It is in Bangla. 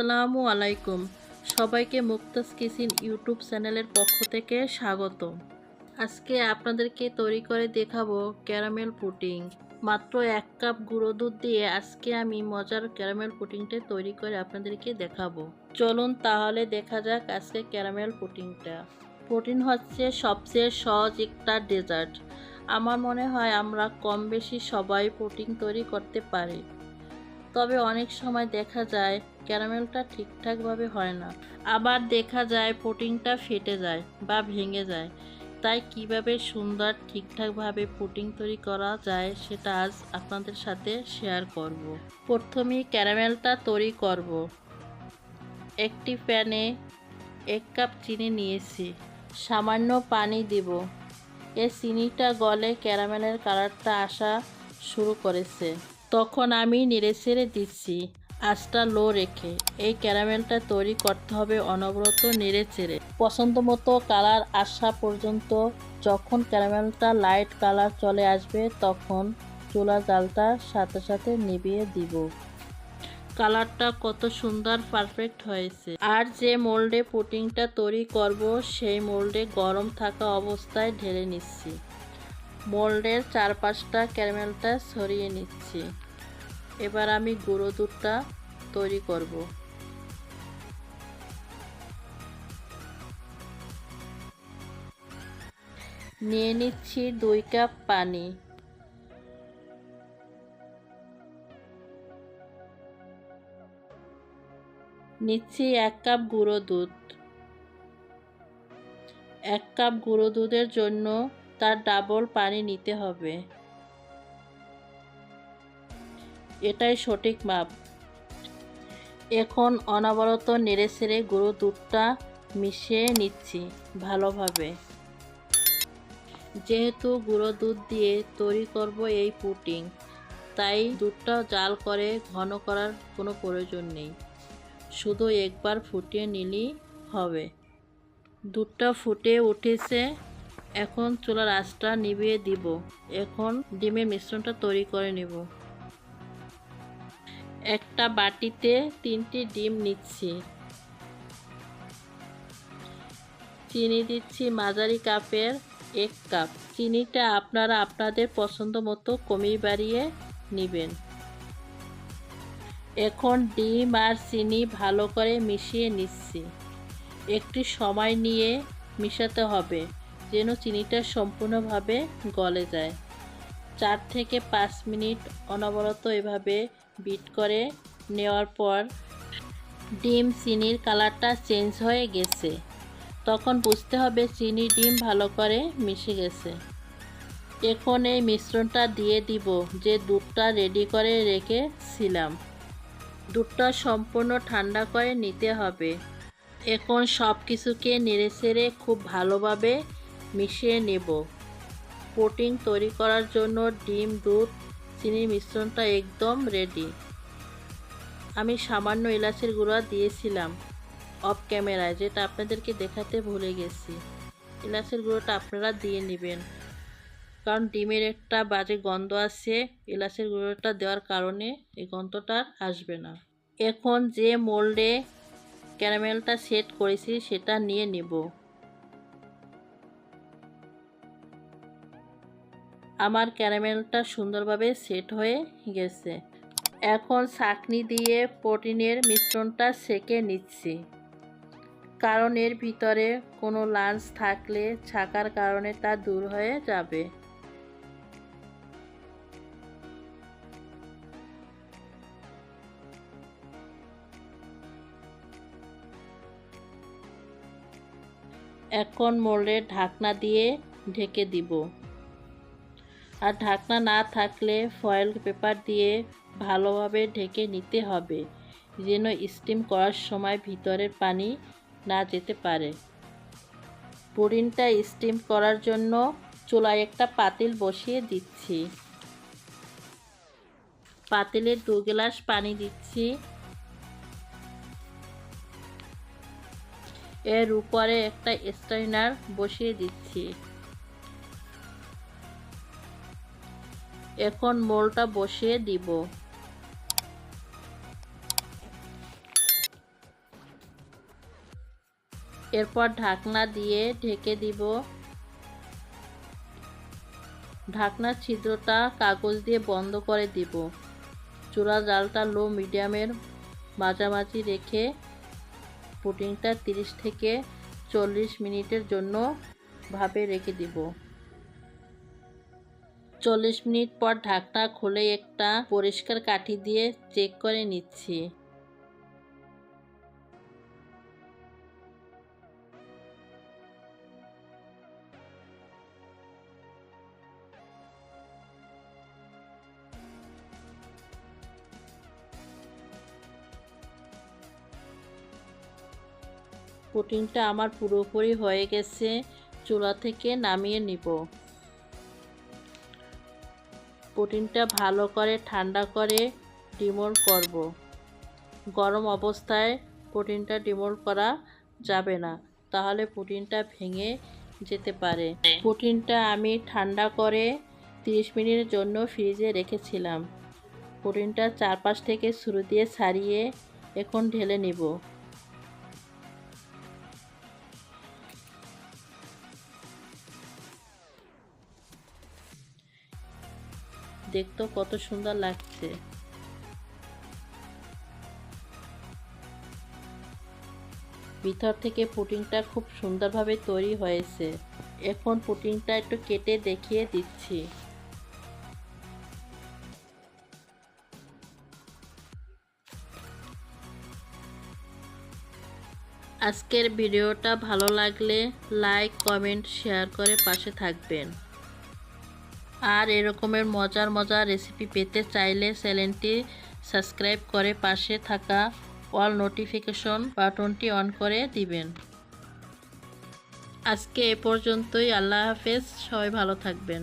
আসসালামু আলাইকুম। সবাইকে মুক্তাস কিচেন ইউটিউব চ্যানেলের পক্ষ থেকে স্বাগত। আজকে আপনাদেরকে তৈরি করে দেখাবো ক্যারামেল পুটিং মাত্র এক কাপ গুঁড়ো দুধ দিয়ে আজকে আমি মজার ক্যারামেল পুডিংটা তৈরি করে আপনাদেরকে দেখাবো। চলুন তাহলে দেখা যাক আজকে ক্যারামেল পুটিংটা পুডিং হচ্ছে সবচেয়ে সহজ একটা ডেজার্ট। আমার মনে হয় আমরা কম বেশি সবাই পুডিং তৈরি করতে পারি। তবে অনেক সময় দেখা যায় ক্যারামেলটা ঠিকঠাকভাবে হয় না। আবার দেখা যায় পুডিংটা ফেটে যায় বা ভেঙে যায়। তাই কীভাবে সুন্দর ঠিকঠাকভাবে পুডিং তৈরি করা যায় সেটা আজ আপনাদের সাথে শেয়ার করব। প্রথমে ক্যারামেলটা তৈরি করব। একটি প্যানে এক কাপ চিনি নিয়েছি। সামান্য পানি দিব। এ চিনিটা গলে ক্যারামেলের কালারটা আসা শুরু করেছে। তখন আমি নেড়ে ছেড়ে দিচ্ছি। আঁচটা লো রেখে। এই ক্যারামেলটা তৈরি করতে হবে অনবরত নেড়ে চেড়ে পছন্দ মতো কালার আসা পর্যন্ত যখন ক্যারামেলটা লাইট কালার চলে আসবে, তখন চুলা জালটা সাথে সাথে নিভিয়ে দিব। কালারটা কত সুন্দর পারফেক্ট হয়েছে। আর যে মোল্ডে পুটিংটা তৈরি করব, সেই মোল্ডে গরম থাকা অবস্থায় ঢেলে নিচ্ছি। মোল্ডের চারপাশটা ক্যারামেলটা সরিয়ে নিচ্ছি। এবার আমি গুঁড়ো দুধটা তৈরি করব। নিয়ে নিচ্ছি দুই কাপ পানি। নিচ্ছি এক কাপ গুঁড়ো দুধ। এক কাপ গুঁড়ো দুধের জন্য তার ডাবল পানি নিতে হবে। এটাই সঠিক মাপ। এখন অনবরত নেড়ে ছেড়ে গুঁড়ো দুধটা মিশিয়ে নিচ্ছি ভালোভাবে। যেহেতু গুঁড়ো দুধ দিয়ে তৈরি করব এই পুটিং তাই দুধটা জাল করে ঘন করার কোনো প্রয়োজন নেই। শুধু একবার ফুটিয়ে নিলেই হবে। দুধটা ফুটে উঠেছে এখন চুলার আঁচটা নিভিয়ে দিব। এখন ডিমের মিশ্রণটা তৈরি করে নেব। একটা বাটিতে তিনটি ডিম নিচ্ছি। চিনি দিচ্ছি মাঝারি কাপের এক কাপ। চিনিটা আপনারা আপনাদের পছন্দ মতো কমিয়ে বাড়িয়ে নেবেন। এখন ডিম আর চিনি ভালো করে মিশিয়ে নিচ্ছি। একটি সময় নিয়ে মিশাতে হবে। যেন চিনিটা সম্পূর্ণভাবে গলে যায়। চার থেকে পাঁচ মিনিট অনবরত এভাবে বিট করে নেওয়ার পর ডিম চিনির কালারটা চেঞ্জ হয়ে গেছে। তখন বুঝতে হবে চিনি ডিম ভালো করে মিশে গেছে। এখন এই মিশ্রণটা দিয়ে দিব যে দুধটা রেডি করে রেখেছিলাম। দুধটা সম্পূর্ণ ঠান্ডা করে নিতে হবে। এখন সব কিছুকে নেড়ে খুব ভালোভাবে মিশিয়ে নেব। পুডিং তৈরি করার জন্য ডিম, দুধ, চিনির মিশ্রণটা একদম রেডি আমি সামান্য এলাচের গুঁড়া দিয়েছিলাম অফ ক্যামেরায় যেটা আপনাদেরকে দেখাতে ভুলে গেছি। এলাচের গুঁড়োটা আপনারা দিয়ে নেবেন। কারণ ডিমের একটা বাজে গন্ধ আছে, এলাচের গুঁড়োটা দেওয়ার কারণে এই গন্ধটা আসবে না। এখন যে মোল্ডে ক্যারামেলটা সেট করেছি, সেটা নিয়ে নেব। আমার ক্যারামেলটা সুন্দরভাবে সেট হয়ে গেছে। এখন ছাকনি দিয়ে প্রোটিনের মিশ্রণটা সেকে নিচ্ছি। কারণ এর ভিতরে কোনো লাঞ্চ থাকলে ছাকার কারণে তা দূর হয়ে যাবে। এখন মোল্ডের ঢাকনা দিয়ে ঢেকে দিব। আর ঢাকনা না থাকলে ফয়েল পেপার দিয়ে ভালোভাবে ঢেকে নিতে হবে, যেন স্টিম করার সময় ভিতরের পানি না যেতে পারে। পুডিংটা স্টিম করার জন্য চুলায় একটা পাতিল বসিয়ে দিচ্ছি। পাতিলে দু গ্লাস পানি দিচ্ছি। এর উপরে একটা স্ট্রাইনার বসিয়ে দিচ্ছি। এখন মোলটা বসিয়ে দিব। এরপর ঢাকনা দিয়ে ঢেকে দিব। ঢাকনার ছিদ্রটা কাগজ দিয়ে বন্ধ করে দিব। চূড়া জালটা লো মিডিয়ামের মাঝামাঝি রেখে পুটিংটা 30 থেকে চল্লিশ মিনিটের জন্য ভাবে রেখে দিব। চল্লিশ মিনিট পর ঢাকনা খুলে একটা পরিষ্কার কাঠি দিয়ে চেক করে নিচ্ছি। পুটিংটা আমার পুরোপুরি হয়ে গেছে, চুলা থেকে নামিয়ে নিব। পুটিংটা ভালো করে, ঠান্ডা করে ডিমোল করব। গরম অবস্থায় পুটিনটা ডিমোল করা যাবে না, তাহলে পুটিনটা ভেঙে যেতে পারে। পুটিনটা আমি ঠান্ডা করে 30 মিনিটের জন্য ফ্রিজে রেখেছিলাম। পুটিনটা চারপাশ থেকে শুরু দিয়ে ছাড়িয়ে এখন ঢেলে নিব। দেখতেও কত সুন্দর লাগছে। ভিতর থেকে পুটিংটা খুব সুন্দরভাবে তৈরি হয়েছে। এখন পুটিংটা একটু কেটে দেখিয়ে দিচ্ছি। আজকের ভিডিওটা ভালো লাগলে লাইক, কমেন্ট, শেয়ার করে পাশে থাকবেন। আর এরকমের মজার মজার রেসিপি পেতে চাইলে চ্যানেলটি সাবস্ক্রাইব করে পাশে থাকা অল নোটিফিকেশন বাটনটি অন করে দিবেন। আজকে এ পর্যন্তই, আল্লাহ হাফেজ, সবাই ভালো থাকবেন।